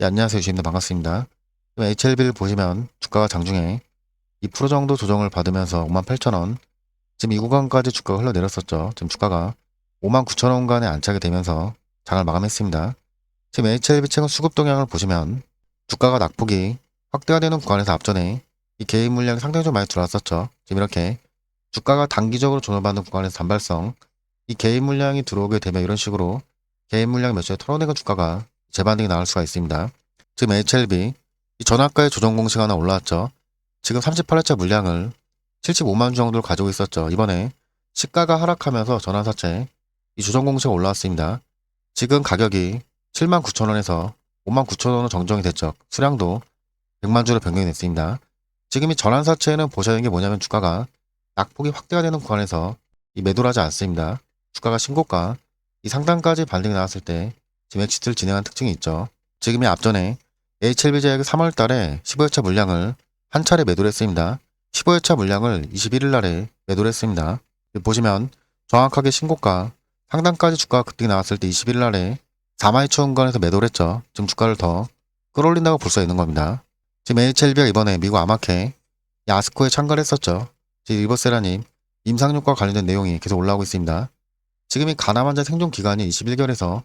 예, 안녕하세요. 주인님 반갑습니다. HLB를 보시면 주가가 장중에 2% 정도 조정을 받으면서 58,000원 지금 이 구간까지 주가가 흘러내렸었죠. 지금 주가가 59,000원간에 안착이 되면서 장을 마감했습니다. 지금 HLB 최근 수급 동향을 보시면 주가가 낙폭이 확대가 되는 구간에서 앞전에 이 개인 물량이 상당히 좀 많이 들어왔었죠. 지금 이렇게 주가가 단기적으로 조정받는 구간에서 단발성 이 개인 물량이 들어오게 되면 이런 식으로 개인 물량 몇 주에 털어내고 주가가 재반등이 나올 수가 있습니다. 지금 HLB 이 전학가의 조정 공시가 하나 올라왔죠. 지금 38회차 물량을 75만 주 정도를 가지고 있었죠. 이번에 시가가 하락하면서 전환사채 이 조정 공시가 올라왔습니다. 지금 가격이 7만 9천 원에서 5만 9천 원으로 정정이 됐죠. 수량도 100만 주로 변경이 됐습니다. 지금 이 전환사채는 보셔야 하는 게 뭐냐면 주가가 낙폭이 확대가 되는 구간에서 이 매도를 하지 않습니다. 주가가 신고가 이 상단까지 반등이 나왔을 때 지금 엑시트를 진행한 특징이 있죠. 지금이 앞전에 HLB 제약이 3월 달에 15회차 물량을 한 차례 매도를 했습니다. 15회차 물량을 21일 날에 매도를 했습니다. 보시면 정확하게 신고가 상단까지 주가가 급등이 나왔을 때 21일 날에 4만 2천 원권에서 매도를 했죠. 지금 주가를 더 끌어올린다고 볼 수 있는 겁니다. 지금 HLB가 이번에 미국 아마케 야스코에 참가를 했었죠. 지금 리버세라님 임상효과 관련된 내용이 계속 올라오고 있습니다. 지금 이 가남 환자 생존 기간이 21개월에서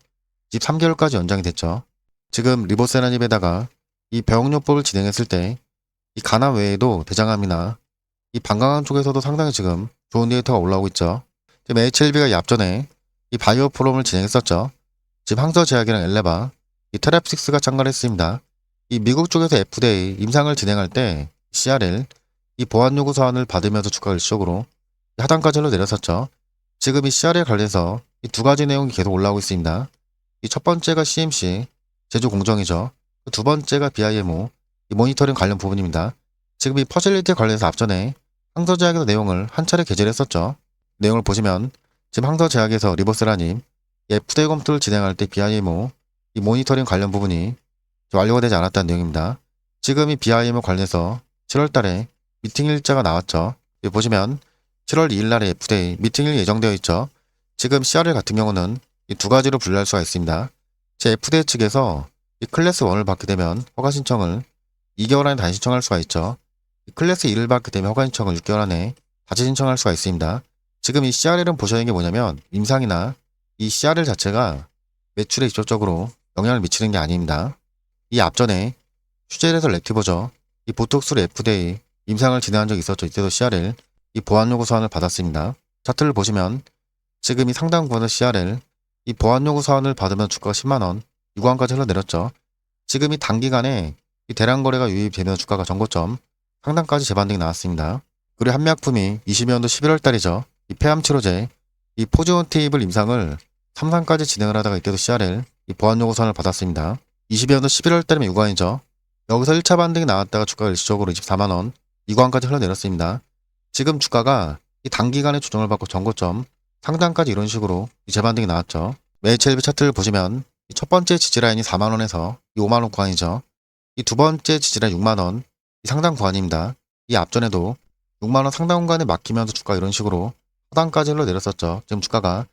23개월까지 연장이 됐죠. 지금 리보세라닙에다가 이 병용요법을 진행했을 때 이 가남 외에도 대장암이나 이 방광암 쪽에서도 상당히 지금 좋은 데이터가 올라오고 있죠. 지금 HLB가 이 앞전에 이 바이오 프롬을 진행했었죠. 지금 항저제약이랑 엘레바, 이 테라픽스가 참가를 했습니다. 이 미국 쪽에서 FDA 임상을 진행할 때 CRL, 이 보안 요구 사안을 받으면서 주가가 일시적으로 하단까지 흘러내렸었죠. 지금 이 CR에 관련해서 이 두 가지 내용이 계속 올라오고 있습니다. 이 첫 번째가 CMC, 제조 공정이죠. 그두 번째가 BIMO, 이 모니터링 관련 부분입니다. 지금 이 퍼실리티 관련해서 앞전에 항서제약에서 내용을 한 차례 게재를 했었죠. 내용을 보시면 지금 항서제약에서 리버스라님, 이 FDA 검토를 진행할 때 BIMO, 이 모니터링 관련 부분이 완료가 되지 않았다는 내용입니다. 지금 이 BIMO 관련해서 7월 달에 미팅 일자가 나왔죠. 보시면 7월 2일 날에 FDA 미팅이 예정되어 있죠. 지금 CRL 같은 경우는 이 두 가지로 분류할 수가 있습니다. 제 FDA 측에서 이 클래스 1을 받게 되면 허가 신청을 2개월 안에 다시 신청할 수가 있죠. 이 클래스 2를 받게 되면 허가 신청을 6개월 안에 다시 신청할 수가 있습니다. 지금 이 CRL은 보셔야 하는 게 뭐냐면 임상이나 이 CRL 자체가 매출에 직접적으로 영향을 미치는 게 아닙니다. 이 앞전에 슈젤에서 렉티버죠. 이 보톡스로 FDA 임상을 진행한 적이 있었죠. 이때도 CRL 이 보안 요구 사안을 받았습니다. 차트를 보시면 지금 이 상당 구간의 CRL 이 보안 요구 사안을 받으면 주가가 10만원 이 구간까지 흘러내렸죠. 지금 이 단기간에 이 대량 거래가 유입되면 주가가 전고점 상단까지 재반등이 나왔습니다. 그리고 한약품이 20년도 11월 달이죠. 이 폐암 치료제 이 포지온 테이블 임상을 3상까지 진행을 하다가 이때도 CRL 이 보안 요구 사안을 받았습니다. 20년도 11월 달이면 이 구간이죠. 여기서 1차 반등이 나왔다가 주가가 일시적으로 24만원 이 구간까지 흘러내렸습니다. 지금 주가가 이 단기간에 조정을 받고 전고점 상단까지 이런 식으로 이 재반등이 나왔죠. 매일체일비 차트를 보시면 이첫 번째 지지라인이 4만원에서 이 5만원 구간이죠. 이 두 번째 지지라인 6만원 이 상단 구간입니다. 이 앞전에도 6만원 상단 구간에 막히면서 주가 이런 식으로 하단까지 흘러내렸었죠. 지금 주가가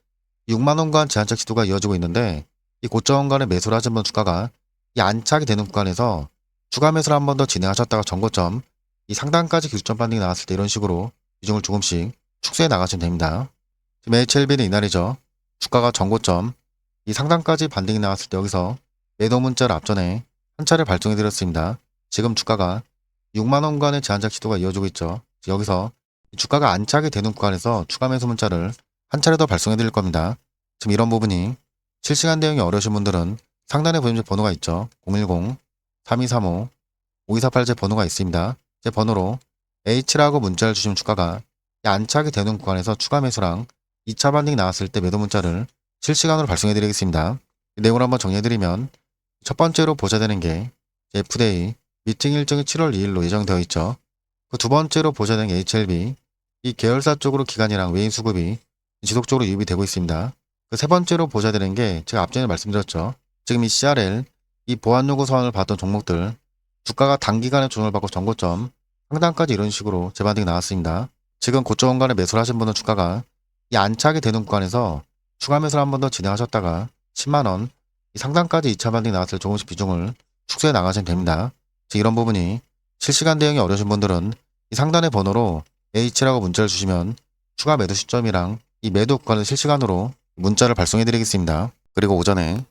6만원 구간 제한적 시도가 이어지고 있는데 이 고점 구간에 매수를 하시면 주가가 이 안착이 되는 구간에서 추가 매수를 한 번 더 진행하셨다가 전고점 이 상단까지 기술점 반등이 나왔을 때 이런 식으로 비중을 조금씩 축소해 나가시면 됩니다. 지금 HLB는 이날이죠. 주가가 전고점 이 상단까지 반등이 나왔을 때 여기서 매도 문자를 앞전에 한 차례 발송해 드렸습니다. 지금 주가가 6만 원간의 제한적 시도가 이어지고 있죠. 여기서 이 주가가 안착이 되는 구간에서 추가 매수 문자를 한 차례 더 발송해 드릴 겁니다. 지금 이런 부분이 실시간 대응이 어려우신 분들은 상단에 보이는 번호가 있죠. 010-3235-5248제 번호가 있습니다. 제 번호로 H라고 문자를 주시면 주가가 이 안착이 되는 구간에서 추가 매수랑 2차 반등이 나왔을 때 매도 문자를 실시간으로 발송해 드리겠습니다. 내용을 한번 정리해 드리면 첫 번째로 보셔야 되는 게 FDA 미팅 일정이 7월 2일로 예정되어 있죠. 그 두 번째로 보셔야 되는 게 HLB 이 계열사 쪽으로 기간이랑 외인 수급이 지속적으로 유입이 되고 있습니다. 그 세 번째로 보셔야 되는 게 제가 앞전에 말씀드렸죠. 지금 이 CRL 이 보안 요구 사항을 받던 종목들 주가가 단기간에 조정을 받고 전고점 상단까지 이런 식으로 재반등이 나왔습니다. 지금 고점 간에 매수를 하신 분은 주가가 이 안착이 되는 구간에서 추가 매수를 한 번 더 진행하셨다가 10만원 이 상단까지 2차 반등이 나왔을 때 조금씩 비중을 축소해 나가시면 됩니다. 즉 이런 부분이 실시간 대응이 어려우신 분들은 이 상단의 번호로 H라고 문자를 주시면 추가 매도 시점이랑 이 매도 구간을 실시간으로 문자를 발송해 드리겠습니다. 그리고 오전에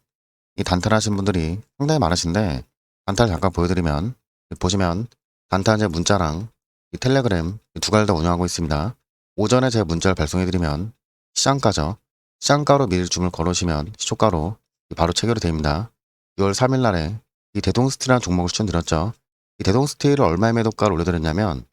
이 단타하신 분들이 상당히 많으신데 단타를 잠깐 보여드리면 보시면 단타 제 문자랑 이 텔레그램 이 두 가지를 다 운영하고 있습니다. 오전에 제 문자를 발송해 드리면 시장가죠. 시장가로 미리 주문을 걸으시면 시초가로 바로 체결이 됩니다. 6월 3일 날에 이 대동스틸이라는 종목을 추천드렸죠. 이 대동스틸을 얼마의 매도가를 올려드렸냐면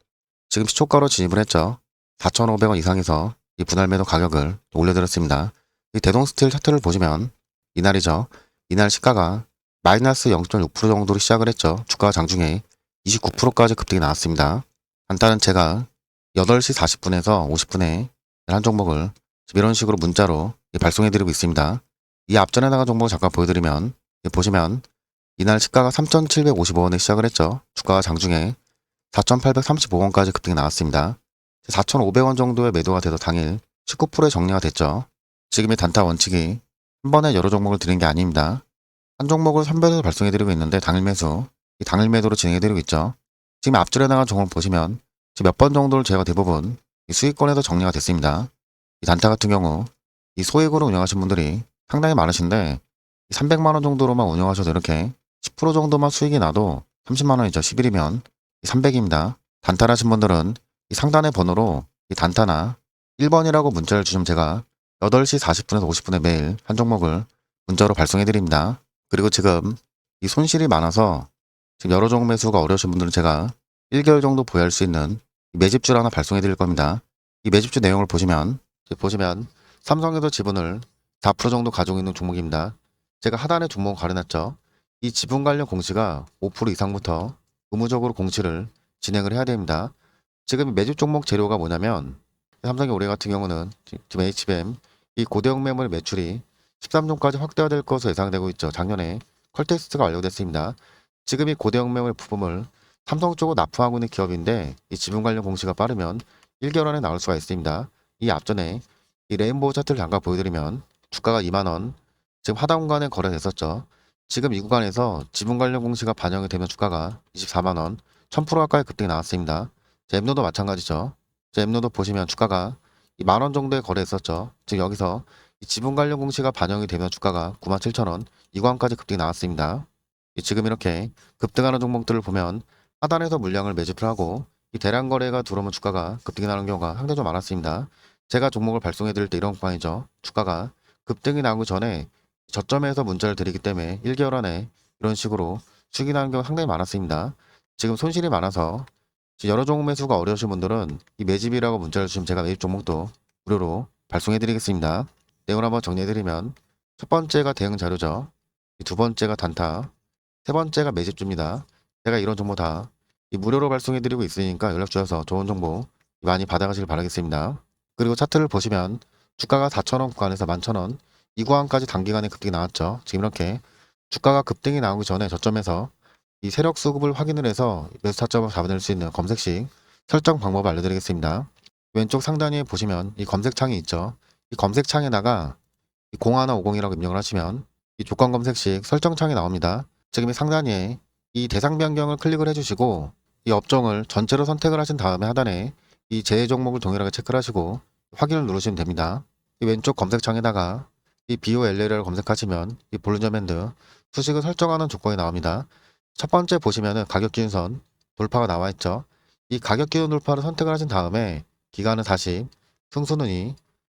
지금 시초가로 진입을 했죠. 4,500원 이상에서 이 분할 매도 가격을 올려드렸습니다. 이 대동스틸 차트를 보시면 이날이죠. 이날 시가가 마이너스 0.6% 정도로 시작을 했죠. 주가 장중에 29%까지 급등이 나왔습니다. 간단한 제가 8시 40분에서 50분에 한 종목을 이런 식으로 문자로 발송해드리고 있습니다. 이 앞전에 나간 종목을 잠깐 보여드리면 보시면 이날 시가가 3,755원에 시작을 했죠. 주가가 장중에 4,835원까지 급등이 나왔습니다. 4,500원 정도의 매도가 돼도 당일 19%의 정리가 됐죠. 지금의 단타 원칙이 한 번에 여러 종목을 드리는 게 아닙니다. 한 종목을 선별해서 발송해드리고 있는데 당일 매수, 이 당일 매도로 진행해드리고 있죠. 지금 앞줄에 나간 종목을 보시면 몇 번 정도를 제가 대부분 이 수익권에서 정리가 됐습니다. 이 단타 같은 경우 이 소액으로 운영하신 분들이 상당히 많으신데 300만 원 정도로만 운영하셔도 이렇게 10% 정도만 수익이 나도 30만 원이죠. 10일이면 300입니다. 단타를 하신 분들은 이 상단의 번호로 이 단타나 1번이라고 문자를 주시면 제가 8시 40분에서 50분에 매일 한 종목을 문자로 발송해 드립니다. 그리고 지금 이 손실이 많아서 지금 여러 종목 매수가 어려우신 분들은 제가 1개월 정도 보유할 수 있는 이 매집주를 하나 발송해 드릴 겁니다. 이 매집주 내용을 보시면 보시면 삼성에서 지분을 4% 정도 가지고 있는 종목입니다. 제가 하단에 종목을 가려놨죠. 이 지분 관련 공시가 5% 이상부터 의무적으로 공시를 진행을 해야 됩니다. 지금 매집 종목 재료가 뭐냐면 삼성의 올해 같은 경우는 지금 HBM 이 고대형 매물 매출이 13종까지 확대가 될 것으로 예상되고 있죠. 작년에 컬텍스트가 완료됐습니다. 지금 이 고대형 매물 부품을 삼성 쪽으로 납품하고 있는 기업인데 이 지분 관련 공시가 빠르면 1개월 안에 나올 수가 있습니다. 이 앞전에 이 레인보우 차트를 잠깐 보여드리면 주가가 2만원 지금 하단 구간에 거래됐었죠. 지금 이 구간에서 지분 관련 공시가 반영이 되면 주가가 24만원 1000% 가까이 급등이 나왔습니다. 제 엠노도 마찬가지죠. 제 엠노도 보시면 주가가 이 만원 정도에 거래했었죠. 즉 여기서 이 지분 관련 공시가 반영이 되면 주가가 97,000원 이 구간까지 급등이 나왔습니다. 이 지금 이렇게 급등하는 종목들을 보면 하단에서 물량을 매집을 하고 이 대량 거래가 들어오면 주가가 급등이 나는 경우가 상당히 좀 많았습니다. 제가 종목을 발송해 드릴 때 이런 구간이죠. 주가가 급등이 나오기 전에 저점에서 문자를 드리기 때문에 1개월 안에 이런 식으로 수익이 나는 경우가 상당히 많았습니다. 지금 손실이 많아서 여러 종목 매수가 어려우신 분들은 이 매집이라고 문자를 주시면 제가 매집 종목도 무료로 발송해 드리겠습니다. 내용을 한번 정리해 드리면 첫 번째가 대응 자료죠. 이두 번째가 단타, 세 번째가 매집주입니다. 제가 이런 정보 다이 무료로 발송해 드리고 있으니까 연락 주셔서 좋은 정보 많이 받아가시길 바라겠습니다. 그리고 차트를 보시면 주가가 4,000원 구간에서 11,000원 이 구간까지 단기간에 급등이 나왔죠. 지금 이렇게 주가가 급등이 나오기 전에 저점에서 이 세력 수급을 확인을 해서 매수 타점을 잡아낼 수 있는 검색식 설정 방법을 알려드리겠습니다. 왼쪽 상단에 보시면 이 검색창이 있죠. 이 검색창에다가 이 0150이라고 입력을 하시면 이 조건 검색식 설정창이 나옵니다. 지금 이 상단에 이 대상 변경을 클릭을 해주시고 이 업종을 전체로 선택을 하신 다음에 하단에 이 제외 종목을 동일하게 체크를 하시고 확인을 누르시면 됩니다. 이 왼쪽 검색창에다가 이 BOLL을 검색하시면 이 볼륨밴드 수식을 설정하는 조건이 나옵니다. 첫 번째 보시면은 가격 기준선 돌파가 나와 있죠. 이 가격 기준 돌파를 선택을 하신 다음에 기간은 다시 승수는이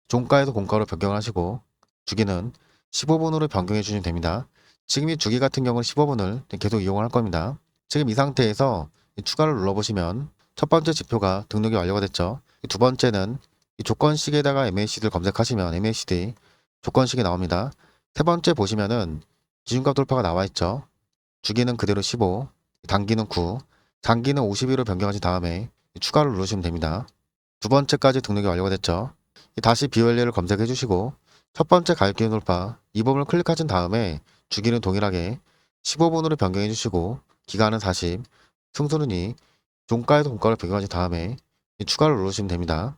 종가에서 공가로 변경을 하시고 주기는 15분으로 변경해 주시면 됩니다. 지금 이 주기 같은 경우는 15분을 계속 이용을 할 겁니다. 지금 이 상태에서 이 추가를 눌러보시면 첫 번째 지표가 등록이 완료가 됐죠. 이두 번째는 이 조건식에다가 MACD를 검색하시면 MACD 조건식이 나옵니다. 세 번째 보시면은 기준값 돌파가 나와 있죠. 주기는 그대로 15, 단기는 9, 장기는 52로 변경하신 다음에 추가를 누르시면 됩니다. 두 번째까지 등록이 완료가 됐죠. 다시 BOL를 검색해 주시고 첫 번째 가격 기준 돌파 이 부분을 클릭하신 다음에 주기는 동일하게 15분으로 변경해 주시고 기간은 40, 승수는이 종가에서 공가를 변경하신 다음에 이 추가를 누르시면 됩니다.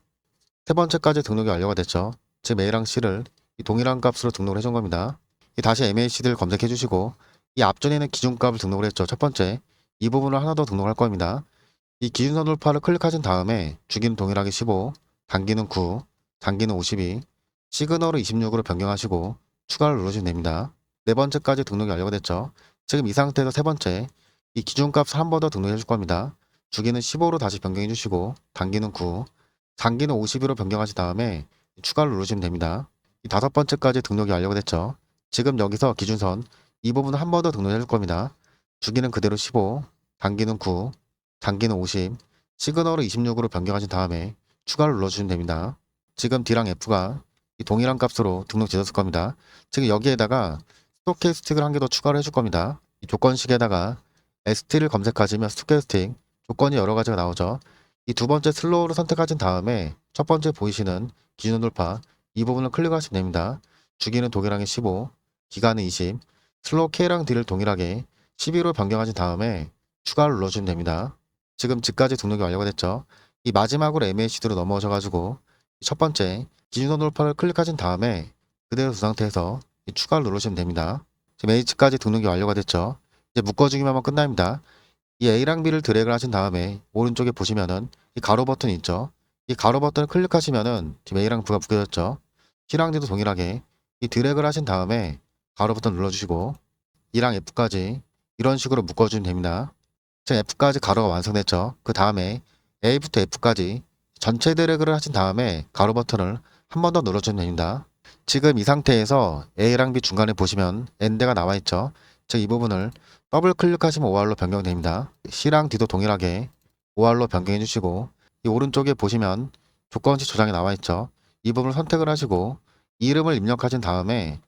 세 번째까지 등록이 완료가 됐죠. 즉 A랑 C를 이 동일한 값으로 등록을 해준 겁니다. 이 다시 MACD를 검색해 주시고 이 앞전에는 기준값을 등록을 했죠. 첫 번째, 이 부분을 하나 더 등록할 겁니다. 이 기준선 돌파를 클릭하신 다음에 주기는 동일하게 15, 단기는 9, 단기는 52, 시그널을 26으로 변경하시고 추가를 누르시면 됩니다. 네 번째까지 등록이 완료가 됐죠. 지금 이 상태에서 세 번째, 이 기준값을 한 번 더 등록해 줄 겁니다. 주기는 15로 다시 변경해 주시고 단기는 9, 단기는 52로 변경하신 다음에 추가를 누르시면 됩니다. 이 다섯 번째까지 등록이 완료가 됐죠. 지금 여기서 기준선 이 부분을 한 번 더 등록해 줄 겁니다. 주기는 그대로 15, 단기는 9, 단기는 50, 시그널을 26으로 변경하신 다음에 추가를 눌러주시면 됩니다. 지금 D랑 F가 이 동일한 값으로 등록되었을 겁니다. 지금 여기에다가 스토캐스틱을 한 개 더 추가를 해줄 겁니다. 이 조건식에다가 ST를 검색하시면 스토캐스틱 조건이 여러 가지가 나오죠. 이 두 번째 슬로우를 선택하신 다음에 첫 번째 보이시는 기준 돌파 이 부분을 클릭하시면 됩니다. 주기는 동일하게 15, 기간은 20, 슬로우 K랑 D를 동일하게 12로 변경하신 다음에 추가를 눌러주시면 됩니다. 지금 지까지 등록이 완료가 됐죠. 이 마지막으로 MACD로 넘어오셔가지고 첫 번째 기준선 돌파를 클릭하신 다음에 그대로 두 상태에서 이 추가를 누르시면 됩니다. 지금 H까지 등록이 완료가 됐죠. 이제 묶어주기만 하면 끝납니다. 이 A랑 B를 드래그를 하신 다음에 오른쪽에 보시면은 이 가로 버튼이 있죠. 이 가로 버튼을 클릭하시면은 지금 A랑 B가 묶여졌죠. C랑 D도 동일하게 이 드래그를 하신 다음에 가로 버튼 눌러주시고 E랑 F까지 이런 식으로 묶어주면 됩니다. 지금 F까지 가로가 완성됐죠. 그 다음에 A부터 F까지 전체 드래그를 하신 다음에 가로 버튼을 한 번 더 눌러주면 됩니다. 지금 이 상태에서 A랑 B 중간에 보시면 엔드가 나와 있죠. 즉 이 부분을 더블 클릭하시면 OR로 변경됩니다. C랑 D도 동일하게 OR로 변경해 주시고 이 오른쪽에 보시면 조건식 저장이 나와 있죠. 이 부분을 선택을 하시고 이름을 입력하신 다음에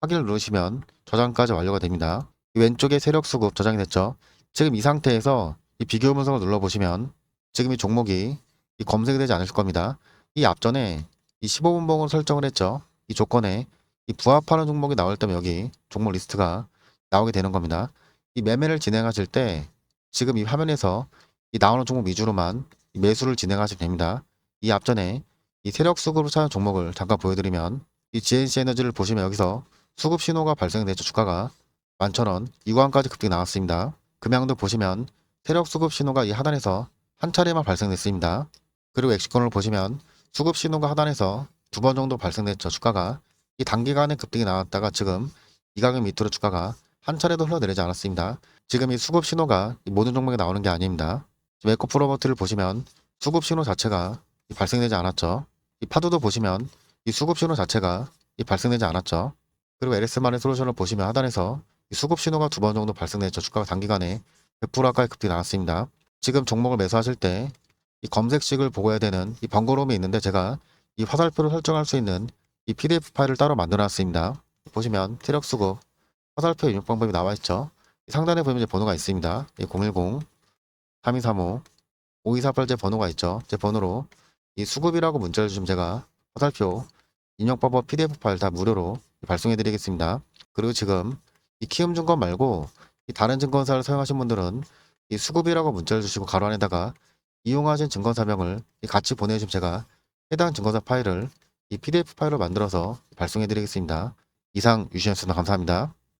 확인을 누르시면 저장까지 완료가 됩니다. 이 왼쪽에 세력 수급 저장이 됐죠. 지금 이 상태에서 이 비교 분석을 눌러보시면 지금 이 종목이 이 검색이 되지 않을 겁니다. 이 앞전에 이 15분봉을 설정을 했죠. 이 조건에 이 부합하는 종목이 나올 때면 여기 종목 리스트가 나오게 되는 겁니다. 이 매매를 진행하실 때 지금 이 화면에서 이 나오는 종목 위주로만 이 매수를 진행하시면 됩니다. 이 앞전에 이 세력 수급으로 찾은 종목을 잠깐 보여드리면 이 GNC 에너지를 보시면 여기서 수급 신호가 발생되죠. 주가가 11,000원 이 구간까지 급등이 나왔습니다. 금양도 보시면 세력 수급 신호가 이 하단에서 한 차례만 발생됐습니다. 그리고 엑시콘을 보시면 수급 신호가 하단에서 두 번 정도 발생됐죠. 주가가 이 단기간에 급등이 나왔다가 지금 이 가격 밑으로 주가가 한 차례도 흘러내리지 않았습니다. 지금 이 수급 신호가 이 모든 종목에 나오는 게 아닙니다. 지금 에코 프로버트를 보시면 수급 신호 자체가 이 발생되지 않았죠. 이 파도도 보시면 이 수급 신호 자체가 이 발생되지 않았죠. 그리고 LS만의 솔루션을 보시면 하단에서 이 수급 신호가 두 번 정도 발생됐죠. 주가가 단기간에 100% 가까이 급등이 나왔습니다. 지금 종목을 매수하실 때 이 검색식을 보고 해야 되는 이 번거로움이 있는데 제가 이 화살표를 설정할 수 있는 이 PDF 파일을 따로 만들어 놨습니다. 보시면 트력 수급 화살표 입력 방법이 나와 있죠. 이 상단에 보면 이제 번호가 있습니다. 010 3235 5248 제 번호가 있죠. 제 번호로 이 수급이라고 문자를 주시면 제가 화살표 입력 방법 PDF 파일 다 무료로 발송해 드리겠습니다. 그리고 지금 이 키움 증권 말고 이 다른 증권사를 사용하신 분들은 이 수급이라고 문자를 주시고 가로 안에다가 이용하신 증권사명을 같이 보내주시면 제가 해당 증권사 파일을 이 PDF 파일로 만들어서 발송해 드리겠습니다. 이상 유시였습니다. 감사합니다.